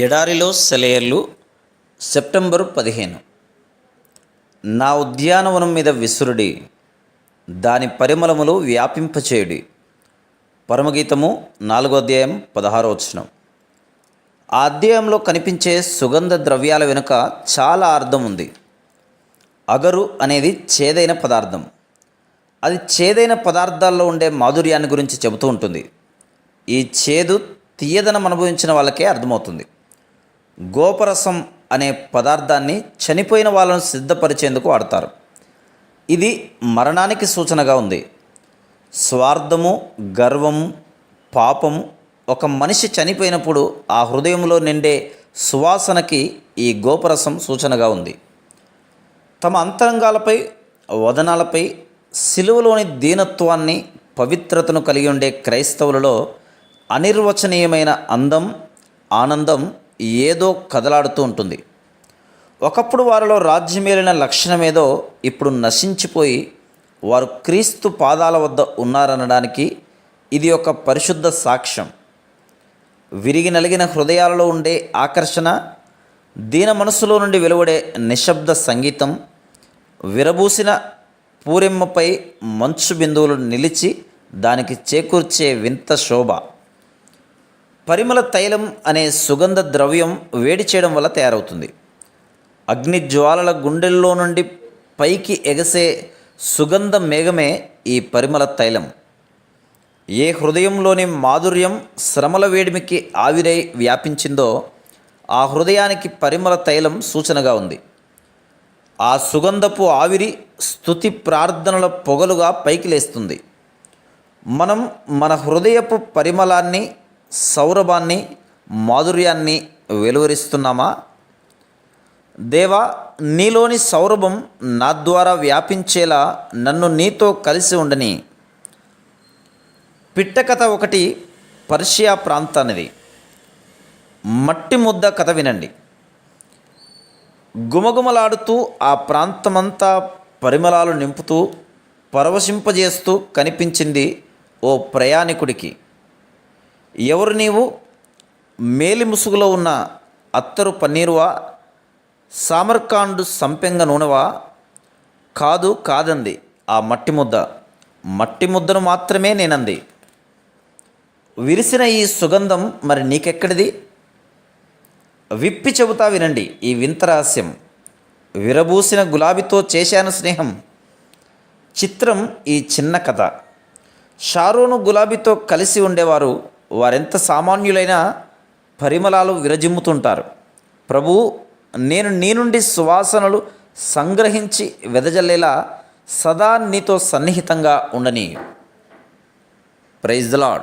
ఎడారిలో సెలయర్లు సెప్టెంబరు పదిహేను. నా ఉద్యానవనం మీద విసురుడి దాని పరిమళములు వ్యాపింపచేయుడి. పరమగీతము నాలుగో అధ్యాయం పదహారో వచనం. ఆ అధ్యాయంలో కనిపించే సుగంధ ద్రవ్యాల వెనుక చాలా అర్థం ఉంది. అగరు అనేది చేదైన పదార్థం. అది చేదైన పదార్థాల్లో ఉండే మాధుర్యాన్ని గురించి చెబుతూ ఉంటుంది. ఈ చేదు తీయదనం అనుభవించిన వాళ్ళకే అర్థమవుతుంది. గోపరసం అనే పదార్థాన్ని చనిపోయిన వాళ్ళను సిద్ధపరిచేందుకు వాడతారు. ఇది మరణానికి సూచనగా ఉంది. స్వార్థము గర్వము పాపము ఒక మనిషి చనిపోయినప్పుడు ఆ హృదయంలో నిండే సువాసనకి ఈ గోపరసం సూచనగా ఉంది. తమ అంతరంగాలపై వదనాలపై సిలువలోని దీనత్వాన్ని పవిత్రతను కలిగి ఉండే క్రైస్తవులలో అనిర్వచనీయమైన అందం ఆనందం ఏదో కదలాడుతూ ఉంటుంది. ఒకప్పుడు వారిలో రాజ్యమేలిన లక్షణమేదో ఇప్పుడు నశించిపోయి వారు క్రీస్తు పాదాల వద్ద ఉన్నారనడానికి ఇది ఒక పరిశుద్ధ సాక్ష్యం. విరిగి నలిగిన హృదయాలలో ఉండే ఆకర్షణ దీన మనసులో నుండి వెలువడే నిశ్శబ్ద సంగీతం విరబూసిన పూరెమ్మపై మంచు బిందువులు నిలిచి దానికి చేకూర్చే వింత శోభ. పరిమళ తైలం అనే సుగంధ ద్రవ్యం వేడి చేయడం వల్ల తయారవుతుంది. అగ్ని జ్వాలల గుండెల్లో నుండి పైకి ఎగసే సుగంధ మేఘమే ఈ పరిమళ తైలం. ఏ హృదయంలోని మాధుర్యం శ్రమల వేడిమికి ఆవిరై వ్యాపించిందో ఆ హృదయానికి పరిమళ తైలం సూచనగా ఉంది. ఆ సుగంధపు ఆవిరి స్తుతి ప్రార్థనల పొగలుగా పైకి లేస్తుంది. మనం మన హృదయపు పరిమళాన్ని సౌరభాన్ని మాధుర్యాన్ని వెలువరిస్తున్నామా? దేవా నీలోని సౌరభం నా ద్వారా వ్యాపించేలా నన్ను నీతో కలిసి ఉండని. పిట్టకథ ఒకటి పర్షియా ప్రాంతానిది. మట్టి ముద్ద కథ వినండి. గుమగుమలాడుతూ ఆ ప్రాంతమంతా పరిమళాలు నింపుతూ పరవశింపజేస్తూ కనిపించింది ఓ ప్రయాణికుడికి. ఎవరు నీవు? మేలి ముసుగులో ఉన్న అత్తరు పన్నీరువా? సామర్కాండు సంపెంగ నూనెవా? కాదు కాదంది ఆ మట్టి ముద్ద. మట్టి ముద్దను మాత్రమే నేనంది. విరిసిన ఈ సుగంధం మరి నీకెక్కడిది? విప్పి చెబుతా వినండి ఈ వింత రహస్యం. విరబూసిన గులాబీతో చేశాను స్నేహం. చిత్రం ఈ చిన్న కథ. షారోను గులాబీతో కలిసి ఉండేవారు వారెంత సామాన్యులైనా పరిమళాలు విరజిమ్ముతుంటారు. ప్రభు నేను నీ నుండి సువాసనలు సంగ్రహించి వెదజల్లేలా సదా నీతో సన్నిహితంగా ఉండని ప్రైజ్ ద లాడ్